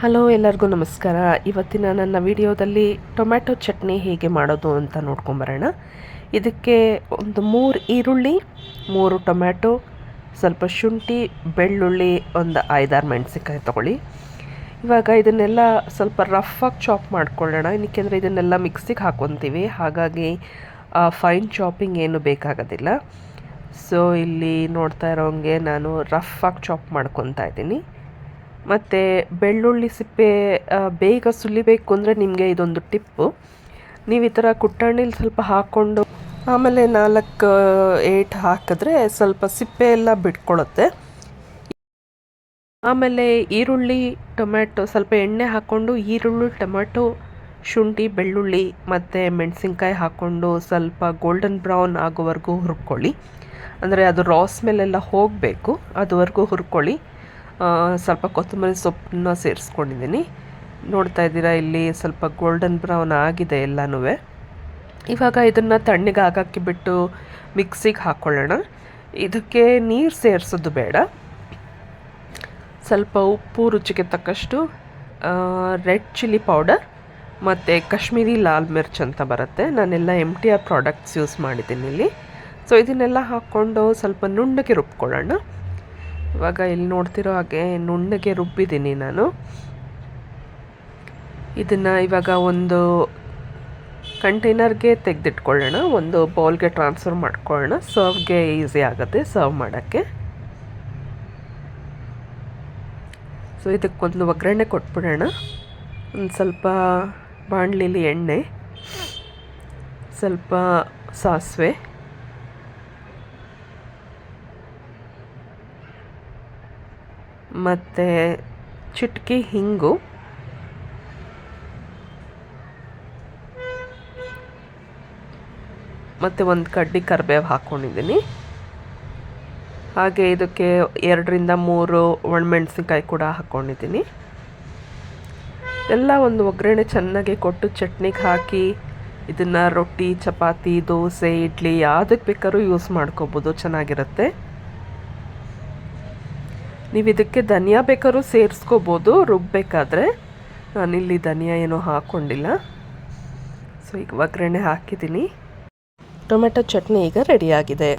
Hello, ಎಲ್ಲರಿಗೂ ನಮಸ್ಕಾರ. ಇವತ್ತಿನ ನನ್ನ ವಿಡಿಯೋದಲ್ಲಿ ಟೊಮ್ಯಾಟೊ ಚಟ್ನಿ ಹೇಗೆ ಮಾಡೋದು ಅಂತ ನೋಡ್ಕೊಂಬರೋಣ ಇದಕ್ಕೆ ಒಂದು ಮೂರು ಈರುಳ್ಳಿ, ಮೂರು ಟೊಮ್ಯಾಟೊ, ಸ್ವಲ್ಪ ಶುಂಠಿ, ಬೆಳ್ಳುಳ್ಳಿ, ಒಂದು ಐದಾರು ಮೆಣಸಿನ್ಕಾಯಿ ತೊಗೊಳ್ಳಿ. ಇವಾಗ ಇದನ್ನೆಲ್ಲ ಸ್ವಲ್ಪ ರಫಾಗಿ ಚಾಪ್ ಮಾಡ್ಕೊಳ್ಳೋಣ. ಏನಕ್ಕೆಂದರೆ ಇದನ್ನೆಲ್ಲ ಮಿಕ್ಸಿಗೆ ಹಾಕ್ಕೊತೀವಿ. ಹಾಗಾಗಿ ಫೈನ್ ಚಾಪಿಂಗ್ ಏನು ಬೇಕಾಗೋದಿಲ್ಲ. ಸೊ ಇಲ್ಲಿ ನೋಡ್ತಾ ಇರೋಂಗೆ ನಾನು ರಫಾಗಿ ಚಾಪ್ ಮಾಡ್ಕೊತಾ ಇದ್ದೀನಿ. ಮತ್ತು ಬೆಳ್ಳುಳ್ಳಿ ಸಿಪ್ಪೆ ಬೇಗ ಸುಲಿಬೇಕು ಅಂದರೆ ನಿಮಗೆ ಇದೊಂದು ಟಿಪ್ಪು. ನೀವು ಈ ಥರ ಕುಟ್ಟಾಣಿಲಿ ಸ್ವಲ್ಪ ಹಾಕ್ಕೊಂಡು ಆಮೇಲೆ ನಾಲ್ಕು ಏಟ್ ಹಾಕಿದ್ರೆ ಸ್ವಲ್ಪ ಸಿಪ್ಪೆ ಎಲ್ಲ ಬಿಟ್ಕೊಳ್ಳುತ್ತೆ ಆಮೇಲೆ ಈರುಳ್ಳಿ, ಟೊಮ್ಯಾಟೊ, ಸ್ವಲ್ಪ ಎಣ್ಣೆ ಹಾಕ್ಕೊಂಡು ಈರುಳ್ಳಿ, ಟೊಮ್ಯಾಟೊ, ಶುಂಠಿ, ಬೆಳ್ಳುಳ್ಳಿ ಮತ್ತು ಮೆಣಸಿನ್ಕಾಯಿ ಹಾಕ್ಕೊಂಡು ಸ್ವಲ್ಪ ಗೋಲ್ಡನ್ ಬ್ರೌನ್ ಆಗೋವರೆಗೂ ಹುರ್ಕೊಳ್ಳಿ. ಅಂದರೆ ಅದು ರಾ ಸ್ಮೆಲ್ಲೆಲ್ಲ ಹೋಗಬೇಕು, ಅದುವರೆಗೂ ಹುರ್ಕೊಳ್ಳಿ. ಸ್ವಲ್ಪ ಕೊತ್ತಂಬರಿ ಸೊಪ್ಪನ್ನ ಸೇರಿಸ್ಕೊಂಡಿದ್ದೀನಿ. ನೋಡ್ತಾ ಇದ್ದೀರಾ, ಇಲ್ಲಿ ಸ್ವಲ್ಪ ಗೋಲ್ಡನ್ ಬ್ರೌನ್ ಆಗಿದೆ ಎಲ್ಲನೂ ಇವಾಗ ಇದನ್ನು ತಣ್ಣಗೆ ಆಗೋಕ್ಕೆ ಬಿಟ್ಟು ಮಿಕ್ಸಿಗೆ ಹಾಕ್ಕೊಳ್ಳೋಣ ಇದಕ್ಕೆ ನೀರು ಸೇರಿಸೋದು ಬೇಡ. ಸ್ವಲ್ಪ ಉಪ್ಪು ರುಚಿಗೆ ತಕ್ಕಷ್ಟು ರೆಡ್ ಚಿಲ್ಲಿ ಪೌಡರ್ ಮತ್ತು ಕಾಶ್ಮೀರಿ ಲಾಲ್ ಮಿರ್ಚ್ ಅಂತ ಬರುತ್ತೆ. ನಾನೆಲ್ಲ M T R products use ಮಾಡಿದ್ದೀನಿ ಇಲ್ಲಿ. ಸೊ ಇದನ್ನೆಲ್ಲ ಹಾಕ್ಕೊಂಡು ಸ್ವಲ್ಪ ನುಣ್ಣಗೆ ರುಬ್ಕೊಳ್ಳೋಣ. ಇವಾಗ ಇಲ್ಲಿ ನೋಡ್ತಿರೋ ಹಾಗೆ ನುಣ್ಣಗೆ ರುಬ್ಬಿದ್ದೀನಿ ನಾನು. ಇದನ್ನು ಇವಾಗ ಒಂದು ಕಂಟೈನರ್ಗೆ ತೆಗೆದಿಟ್ಕೊಳ್ಳೋಣ, ಒಂದು ಬೌಲ್ಗೆ ಟ್ರಾನ್ಸ್ಫರ್ ಮಾಡ್ಕೊಳ್ಳೋಣ. ಸರ್ವ್ಗೆ ಈಸಿ ಆಗುತ್ತೆ ಸರ್ವ್ ಮಾಡೋಕ್ಕೆ. ಸೊ, ಇದಕ್ಕೊಂದು ಒಗ್ಗರಣೆ ಕೊಟ್ಬಿಡೋಣ. ಒಂದು ಸ್ವಲ್ಪ ಬಾಣಲಿಲಿ ಎಣ್ಣೆ, ಸ್ವಲ್ಪ ಸಾಸಿವೆ ಮತ್ತು ಚಿಟ್ಕಿ ಹಿಂಗು. ಮತ್ತು ಒಂದು ಕಡ್ಡಿ ಕರಿಬೇವು ಹಾಕ್ಕೊಂಡಿದ್ದೀನಿ ಹಾಗೆ ಇದಕ್ಕೆ ಎರಡರಿಂದ ಮೂರು ಒಣಮೆಣಸಿನ್ಕಾಯಿ ಕೂಡ ಹಾಕ್ಕೊಂಡಿದ್ದೀನಿ ಎಲ್ಲ ಒಂದು ಒಗ್ಗರಣೆ ಚೆನ್ನಾಗಿ ಕೊಟ್ಟು ಚಟ್ನಿಗೆ ಹಾಕಿ ಇದನ್ನು ರೊಟ್ಟಿ, ಚಪಾತಿ, ದೋಸೆ, ಇಡ್ಲಿ ಯಾವುದಕ್ಕೆ ಬೇಕಾದ್ರೂ ಯೂಸ್ ಮಾಡ್ಕೋಬೋದು, ಚೆನ್ನಾಗಿರುತ್ತೆ. ನೀವು ಇದಕ್ಕೆ ಧನಿಯಾ ಬೇಕಾದ್ರೂ ಸೇರಿಸ್ಕೋಬೋದು ರುಬ್ಬೇಕಾದ್ರೆ ನಾನಿಲ್ಲಿ ಧನಿಯಾ ಏನೂ ಹಾಕ್ಕೊಂಡಿಲ್ಲ ಸೊ ಈಗ ಒಗ್ಗರಣೆ ಹಾಕಿದ್ದೀನಿ. ಟೊಮೆಟೊ ಚಟ್ನಿ ಈಗ ರೆಡಿಯಾಗಿದೆ